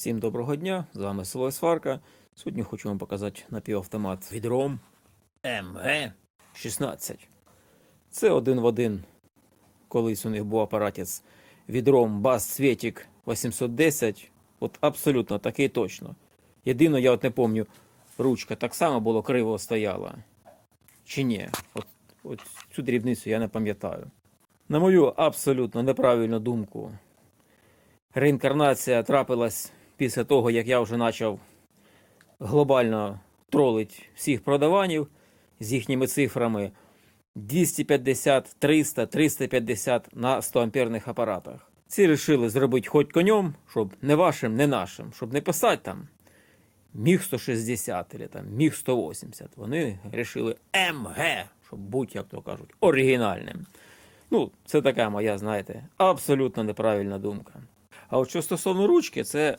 Всім доброго дня, з вами село Сварка. Сьогодні хочу вам показати напівавтомат від ROM MG16. Це один в один. Колись у них був апаратець від ROM Bass Світік 810. От абсолютно такий точно. Єдине, я от не пам'ятаю, ручка так само було криво стояла. Чи ні? От, от цю дрібницю я не пам'ятаю. На мою абсолютно неправильну думку, реінкарнація трапилась після того, як я вже почав глобально тролити всіх продаванів з їхніми цифрами 250, 300, 350 на 100 амперних апаратах. Ці вирішили зробити хоч конем, щоб не вашим, не нашим, щоб не писати там міг 160 або там міг 180. Вони вирішили МГ, щоб бути, як то кажуть, оригінальним. Ну, це така моя, знаєте, абсолютно неправильна думка. А от що стосовно ручки, це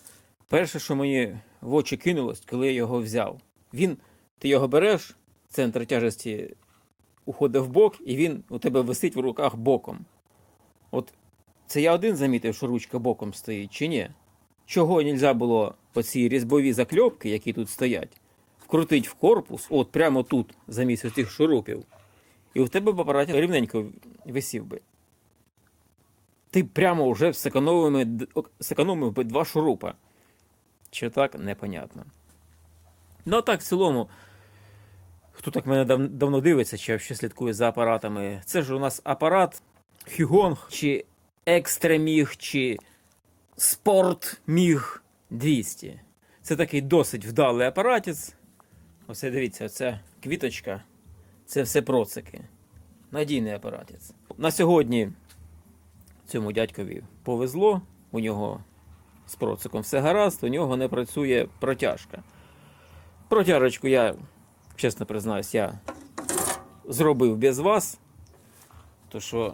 перше, що мені в очі кинулось, коли я його взяв. Він, ти його береш, центр тяжесті уходить в бок, і він у тебе висить в руках боком. От це я один замітив, що ручка боком стоїть, чи ні? Чого не можна було оці різьбові закльопки, які тут стоять, вкрутити в корпус, от прямо тут, замість цих шурупів, і в тебе б апарат рівненько висів би. Ти прямо вже зекономив би два шурупа. Чи так, непонятно. Ну, а так, в цілому, хто так мене дав- давно дивиться, чи ще слідкує за апаратами, це ж у нас апарат Хюгонг, чи Екстреміг, чи Спорт Міг 200. Це такий досить вдалий апаратець. Оце дивіться, оця квіточка. Це все процики. Надійний апаратець. На сьогодні цьому дядькові повезло, у нього з проциком все гаразд, у нього не працює протяжка. Протяжечку я, чесно признаюсь, я зробив без вас. То що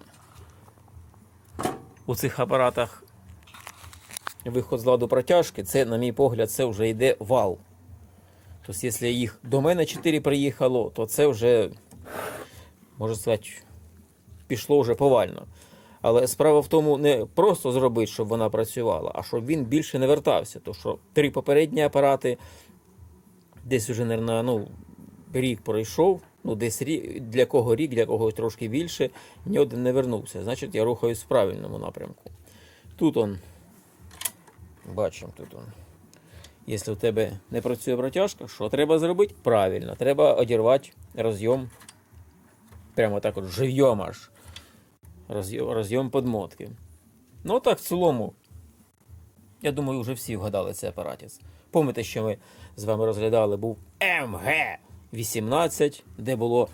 у цих апаратах виход з ладу протяжки, це, на мій погляд, це вже йде вал. Тобто, якщо їх до мене 4 приїхало, то це вже, можна сказати, пішло вже повально. Але справа в тому не просто зробити, щоб вона працювала, а щоб він більше не вертався. То що три попередні апарати десь вже, мабуть, ну, рік пройшов, ну десь рік, для кого рік, для когось трошки більше, ні один не вернувся. Значить, я рухаюсь в правильному напрямку. Тут он, бачимо, тут он. Якщо в тебе не працює протяжка, що треба зробити? Правильно, треба одірвати розйом. Прямо так от живьом аж. Розйом подмотки. Ну так, в цілому, я думаю, вже всі вгадали цей апаратець. Пам'ятаєте, що ми з вами розглядали, був МГ-18, де було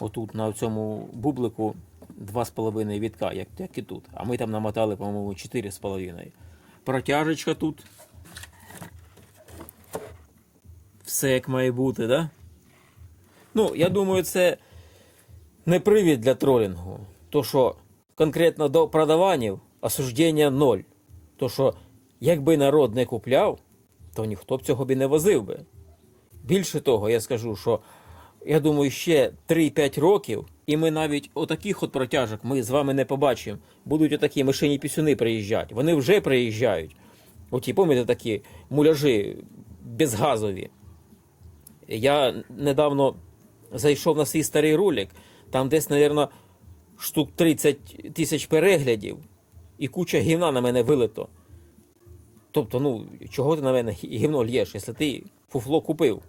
отут на цьому бублику 2,5 вітка, як, як і тут. А ми там намотали, по-моєму, 4,5. Протяжечка тут. Все як має бути, да? Ну, я думаю, це не привід для тролінгу. То, що конкретно до продаванів осуждення ноль. То, що якби народ не купляв, то ніхто б цього б і не возив би. Більше того, я скажу, що я думаю, ще 3-5 років, і ми навіть отаких от протяжок ми з вами не побачимо. Будуть отакі мишені пісюни приїжджати. Вони вже приїжджають. Оті, пам'ятаєте, такі муляжі безгазові. Я недавно зайшов на свій старий ролик, там десь, мабуть, штук 30 тисяч переглядів, і куча гівна на мене вилито. Тобто, ну, чого ти на мене гівно л'єш, якщо ти фуфло купив?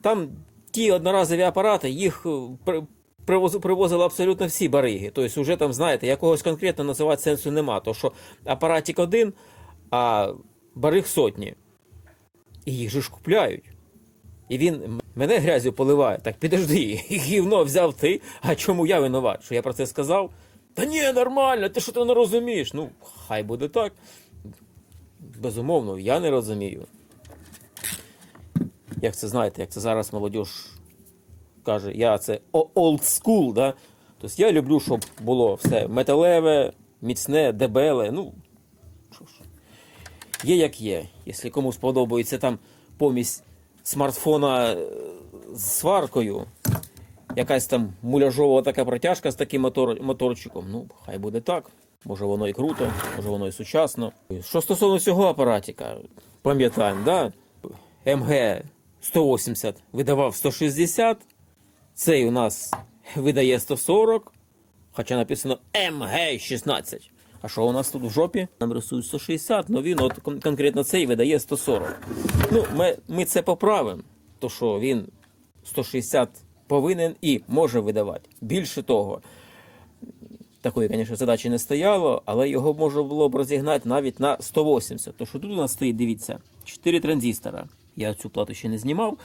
Там ті одноразові апарати, їх е, при- привоз- привозили абсолютно всі бариги. Тобто, вже там, знаєте, якогось конкретно називати сенсу нема. То що апаратик один, а бариг сотні. І їх же ж купляють. І він мене грязю поливає. Так підожди, гівно взяв ти, а чому я винуват? Що я про це сказав? Та ні, нормально, ти що ти не розумієш? Ну, хай буде так. Безумовно, я не розумію. Як це знаєте, як це зараз молодь каже, я це old school, да? Тобто я люблю, щоб було все металеве, міцне, дебеле. Ну, що ж. Є як є. Якщо комусь подобається там помість смартфона е, з сваркою, якась там муляжова така протяжка з таким мотор, моторчиком, ну, хай буде так. Може воно і круто, може воно і сучасно. Що стосовно цього апаратика, пам'ятаємо, да? МГ 180 видавав 160, цей у нас видає 140, хоча написано МГ-16. А що у нас тут в жопі? Нам рисують 160, але він от конкретно цей видає 140. Ну, ми, ми це поправимо, то що він 160 повинен і може видавати. Більше того, такої, звісно, задачі не стояло, але його можна було б розігнати навіть на 180. То що тут у нас стоїть, дивіться, 4 транзистора. Я цю плату ще не знімав.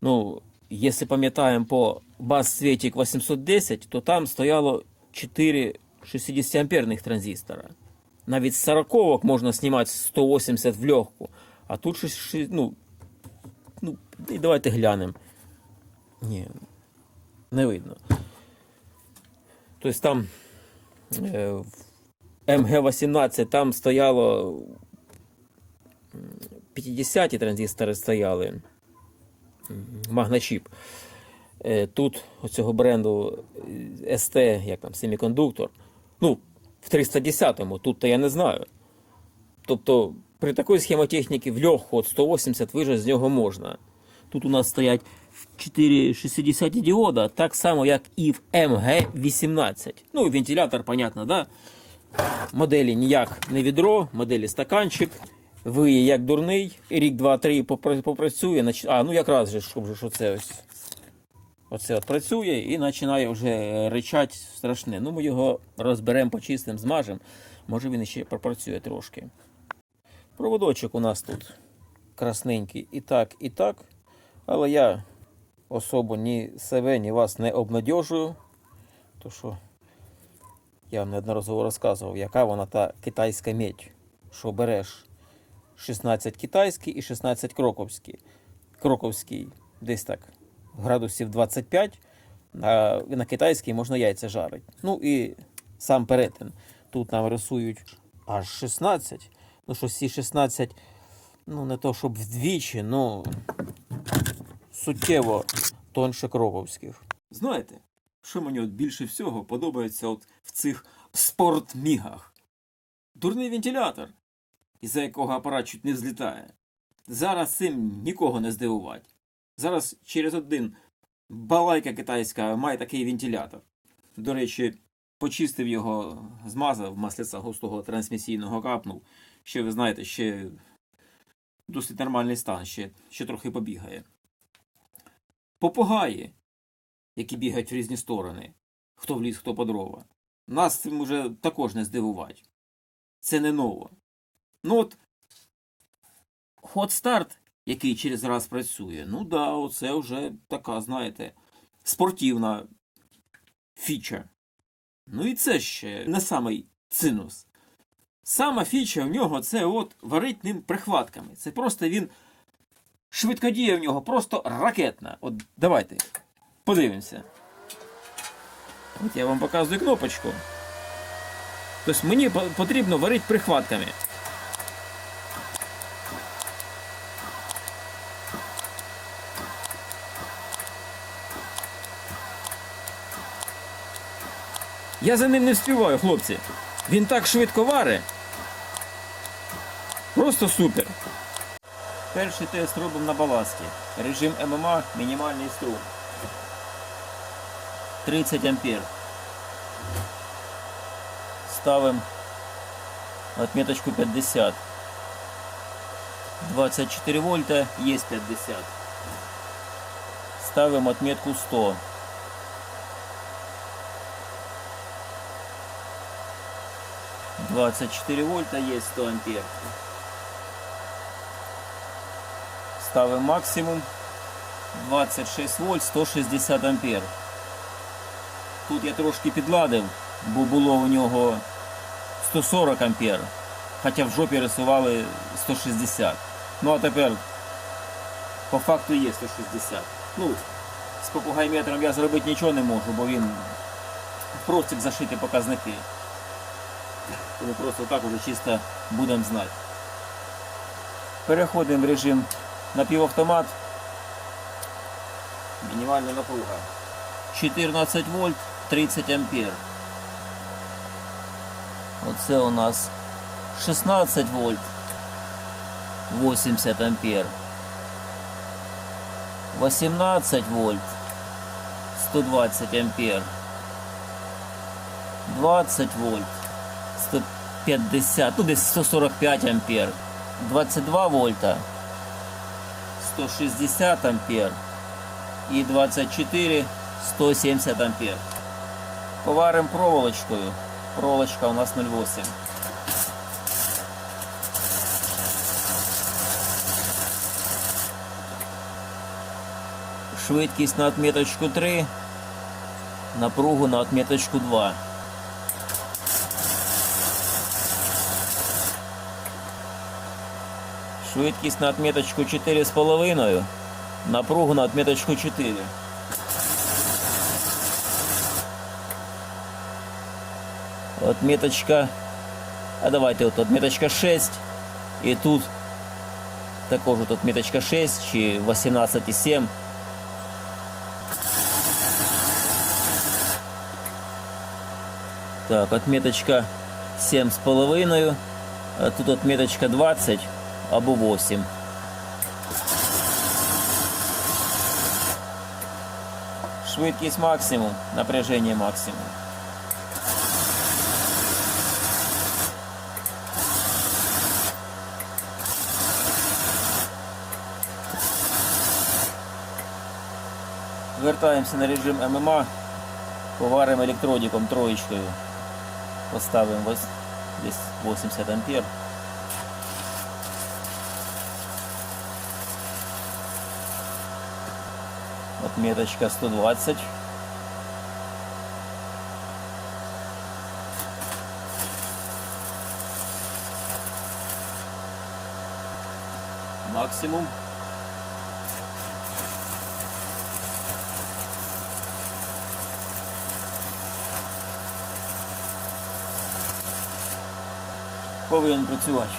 Ну, якщо пам'ятаємо по баз Светик 810, то там стояло 4 60 амперних транзистора. Навіть з 40 можна знімати 180 в легку. А тут щось, ну, ну, давайте глянемо. Ні, не видно. Тобто там е, в МГ-18 там стояло м, 50 транзистори стояли. Магначіп. Е, Тут у цього бренду е, СТ, як там, семікондуктор. Ну, в 310-му, тут то я не знаю. Тобто, при такій схемотехніці в легку от 180 вижити з нього можна. Тут у нас стоять 4 60 діода, так само, як і в МГ-18. Ну, вентилятор, понятно, да? Моделі ніяк не відро, моделі стаканчик. Ви як дурний, рік, два, три попра- попрацює. А, ну якраз же, щоб що це ось. Оце от працює і починає вже ричати страшне. Ну, ми його розберемо, почистимо, змажемо. Може він ще пропрацює трошки. Проводочок у нас тут красненький і так, і так. Але я особо ні себе, ні вас не обнадьожую. То що я вам неодноразово розказував, яка вона та китайська медь, що береш 16 китайський і 16 кроковський. Кроковський десь так градусів 25, а на китайський можна яйця жарити. Ну і сам перетин. Тут нам рисують аж 16. Ну що ці 16, ну не то щоб вдвічі, ну суттєво тонше кроковських. Знаєте, що мені от більше всього подобається от в цих спортмігах? Дурний вентилятор, із-за якого апарат чуть не взлітає. Зараз цим нікого не здивувати. Зараз через один балайка китайська має такий вентилятор. До речі, почистив його, змазав, масляця густого трансмісійного капнув. Ще ви знаєте, ще досить нормальний стан, ще, ще трохи побігає. Попугаї, які бігають в різні сторони, хто в ліс, хто по дрова. Нас цим уже також не здивувати. Це не ново. Ну от, хот старт, який через раз працює, ну да, оце вже така, знаєте, спортивна фіча. Ну і це ще не самий цинус. Сама фіча в нього це от варить ним прихватками. Це просто він швидкодія в нього, просто ракетна. От давайте подивимося. От я вам показую кнопочку. Тобто мені потрібно варити прихватками. Я за ним не встигаю, хлопці. Він так швидко варить. Просто супер. Перший тест робимо на баласті. Режим ММА, мінімальний струм. 30 ампер. Ставимо отметочку 50. 24 вольта, есть 50. Ставим отметку 100. Двадцать четыре вольта есть 100 ампер. Ставим максимум 26 вольт 160 ампер. Тут я трошки підладив, бо було у нього 140 ампер, хоча в жопі рисували 160. Ну а тепер по факту є 160. Ну, з попугайметром я зробити нічого не можу, бо він простік зашити показники. Тому просто так уже чисто будемо знати. Переходимо в режим напівавтомат. Мінімальна напруга. 14 вольт, 30 ампер. Оце у нас 16 вольт. 80 ампер. 18 вольт 120 ампер. 20 вольт 150, ну десь 145 ампер. 22 вольта 160 ампер і 24 170 ампер. Поваримо проволочкою. Проволочка у нас 0,8. Швидкість на отметочку 3, напругу на отметочку 2. Швидкість на отметочку 4,5, напругу на отметочку 4. Отметочка. А давайте от отметочка 6. І тут також от отметочка 6 чи 18,7. Так, отметочка 7,5. А тут отметочка 20 або 8. Швидкість максимум, напряжение максимум. Вертаємося на режим ММА, поваримо електродиком троєчкою. Поставимо ось десь 80 ампер. Отметочка 120. Максимум. Повинен працювати.